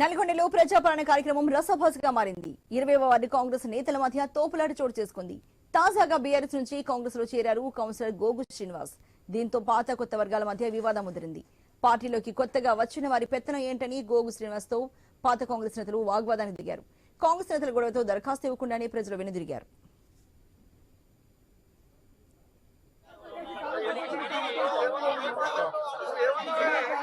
నల్గొండలో ప్రజాపాలన కార్యక్రమం రసభాసుగా మారింది. ఇరవై వార్డు కాంగ్రెస్ నేతల మధ్య తోపులాట చోటు చేసుకుంది. తాజాగా బీఆర్ఎస్ నుంచి కాంగ్రెస్లో చేరారు కౌన్సిలర్ గోగు శ్రీనివాస్. దీంతో పాత కొత్త వర్గాల మధ్య వివాదం ముదిరింది. పార్టీలోకి కొత్తగా వచ్చిన వారి పెత్తనం ఏంటని గోగు శ్రీనివాస్తో పాత కాంగ్రెస్ నేతలు వాగ్వాదానికి దిగారు. కాంగ్రెస్ నేతల గొడవతో దరఖాస్తు ఇవ్వకుండానే ప్రజలు వెనుదిరిగారు.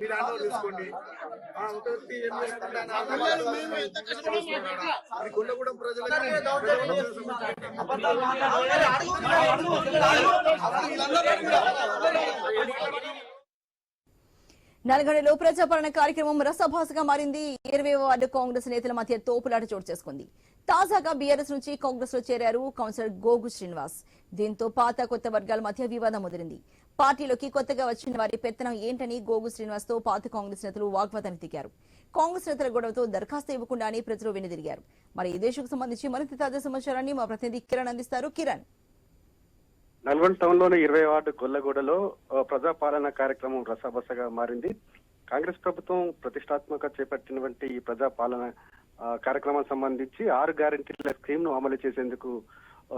మీరు తీసుకోండి ఏం కొండగూడెం ప్రజలకి నల్గొండలో ప్రజాపాలన కార్యక్రమం రసభాసగా మారింది. ఇరవై వార్డు కాంగ్రెస్ నేతల మధ్య తోపులాట చోటు చేసుకుంది. తాజాగా బీఆర్ఎస్ నుంచి కాంగ్రెస్లో చేరారు కౌన్సిలర్ గోగు శ్రీనివాస్. దీంతో పాత కొత్త వర్గాల మధ్య వివాదం ముదిరింది. పార్టీలోకి కొత్తగా వచ్చిన వారి పెత్తనం ఏంటని గోగు శ్రీనివాస్తో పాత కాంగ్రెస్ నేతలు వాగ్వాదానికి దిగారు. కాంగ్రెస్ నేతల గొడవతో దరఖాస్తు ఇవ్వకుండానే ప్రజలు వెనుదిరిగారు. మరి ఈ దేశకు సంబంధించి మరింత తాజా సమాచారాన్ని మా ప్రతినిధి కిరణ్ అందిస్తారు. కిరణ్. నల్గొండ టౌన్లోని ఇరవై వార్డు గొల్లగూడలో ప్రజాపాలన కార్యక్రమం రసబసగా మారింది. కాంగ్రెస్ ప్రభుత్వం ప్రతిష్టాత్మక చేపట్టినటువంటి ఈ ప్రజాపాలన కార్యక్రమం కార్యక్రమానికి సంబంధించి ఆరు గ్యారంటీల స్కీమ్ను అమలు చేసేందుకు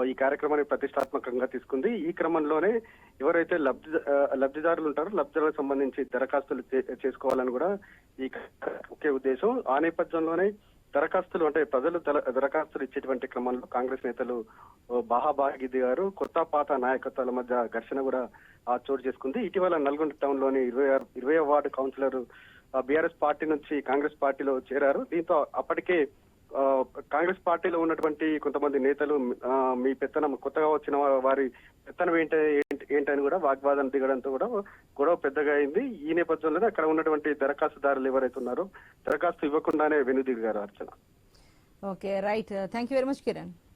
ఈ కార్యక్రమాన్ని ప్రతిష్టాత్మకంగా తీసుకుంది. ఈ క్రమంలోనే ఎవరైతే లబ్ధి లబ్ధిదారులు ఉంటారో లబ్ధిదారులకు సంబంధించి దరఖాస్తులు చే- చేసుకోవాలని కూడా ఈ ముఖ్య ఉద్దేశం. ఆ నేపథ్యంలోనే దరఖాస్తులు అంటే ప్రజలు దర- దరఖాస్తులు ఇచ్చేటువంటి క్రమంలో కాంగ్రెస్ నేతలు ఓ బాహాబాగి దిగారు కొత్త పాత నాయకత్వాల మధ్య ఘర్షణ కూడా ఆ చోటు చేసుకుంది. ఇటీవల నల్గొండ టౌన్లోని ఇరవై ఆరు- ఇరవై వార్డు కౌన్సిలర్ బీఆర్ఎస్ పార్టీ నుంచి కాంగ్రెస్ పార్టీలో చేరారు. దీంతో అప్పటికే కాంగ్రెస్ పార్టీలో ఉన్నటువంటి కొంతమంది నేతలు మీ పెత్తనం కొత్తగా వచ్చిన వారి పెత్తనం ఏంటి ఏంటి- ఏంటని కూడా వాగ్వాదం దిగడంతో కూడా గొడవ పెద్దగా అయింది. ఈ నేపథ్యంలోనే అక్కడ ఉన్నటువంటి దరఖాస్తుదారులు ఎవరైతే ఉన్నారో దరఖాస్తు ఇవ్వకుండానే వెనుదిరిగారు Archana. Okay right. Thank you very much Kiran.